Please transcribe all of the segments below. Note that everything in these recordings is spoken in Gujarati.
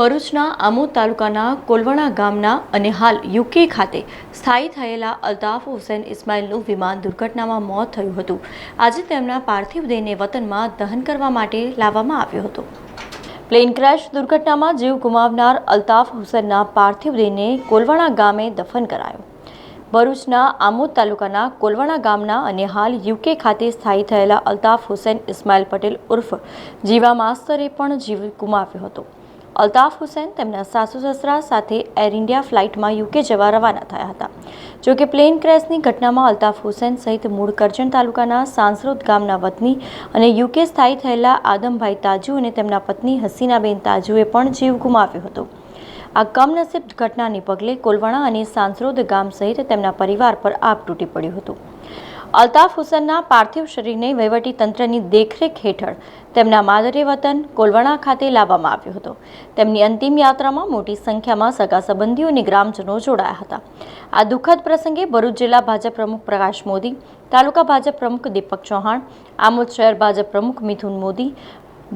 ભરૂચના આમોદ તાલુકાના કોલવણા ગામના અને હાલ યુકે ખાતે સ્થાયી થયેલા અલ્તાફ હુસેન ઇસ્માઇલનું વિમાન દુર્ઘટનામાં મોત થયું હતું. આજે તેમના પાર્થિવ દેહને વતનમાં દહન કરવા માટે લાવવામાં આવ્યો હતો. પ્લેન ક્રેશ દુર્ઘટનામાં જીવ ગુમાવનાર અલ્તાફ હુસેનના પાર્થિવ દેહને કોલવણા ગામે દફન કરાયો. ભરૂચના આમોદ તાલુકાના કોલવણા ગામના અને હાલ યુકે ખાતે સ્થાયી થયેલા અલ્તાફ હુસેન ઇસ્માઇલ પટેલ ઉર્ફ જીવા માસ્તરે પણ જીવ ગુમાવ્યો હતો. અલ્તાફ હુસેન તેમના સાસુ સસરા સાથે એર ઇન્ડિયા ફ્લાઇટમાં યુકે જવા રવાના થયા હતા. જોકે પ્લેન ક્રેશની ઘટનામાં અલ્તાફ હુસેન સહિત મૂળ કરજણ તાલુકાના સાંસરોદ ગામના વતની અને યુકે સ્થાયી થયેલા આદમભાઈ તાજુ અને તેમના પત્ની હસીનાબેન તાજુએ પણ જીવ ગુમાવ્યો હતો. આ કમનસીબ ઘટનાને પગલે કોલવાણા અને સાંસરોદ ગામ સહિત તેમના પરિવાર પર આપ તૂટી પડ્યું હતું. અલ્તાફ હુસેનના પાર્થિવ શરીરને વહીવટી તંત્રની દેખરેખ હેઠળ તેમના માદરે વતન કોલવણા ખાતે લાવવામાં આવ્યો હતો. તેમની અંતિમ યાત્રામાં મોટી સંખ્યામાં સગા સંબંધીઓ અને ગ્રામજનો જોડાયા હતા. આ દુઃખદ પ્રસંગે ભરૂચ જિલ્લા ભાજપ પ્રમુખ પ્રકાશ મોદી, તાલુકા ભાજપ પ્રમુખ દીપક ચૌહાણ, આમોદ શહેર ભાજપ પ્રમુખ મિથુન મોદી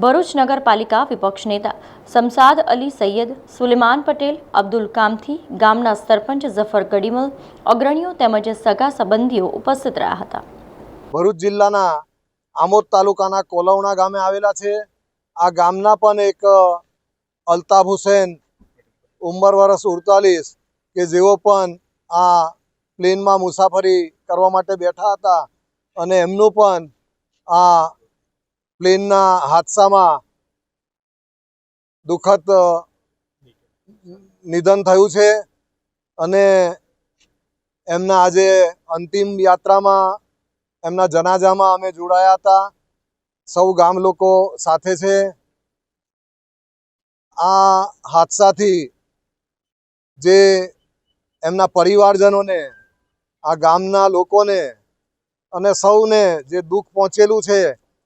ભરૂચ નગરપાલિકા વિપક્ષ નેતા સમસાદ અલી સૈયદ સુલેમાન પટેલ, અબ્દુલ કામથી, ગામના સરપંચ જફર ગડીમલ અગ્રણીઓ તેમજ સગા સંબંધીઓ ઉપસ્થિત રહ્યા હતા. ભરૂચ જિલ્લાના આમોદ તાલુકાના કોલવણા ગામે આવેલા છે. આ ગામના પણ એક અલ્તાફ હુસેન ઉંમર વર્ષ ઉડતાલીસ કે જેઓ પણ આ પ્લેનમાં મુસાફરી કરવા માટે બેઠા હતા અને એમનું પણ આ પ્લેનના હાદસામાં દુઃખદ નિધન થયું છે અને એમના આજે અંતિમ યાત્રામાં એમના જનાજામાં અમે જોડાયા હતા. સૌ ગામ લોકો સાથે છે. આ હાદસાથી જે એમના પરિવારજનોને, આ ગામના લોકોને અને સૌને જે દુઃખ પહોંચેલું છે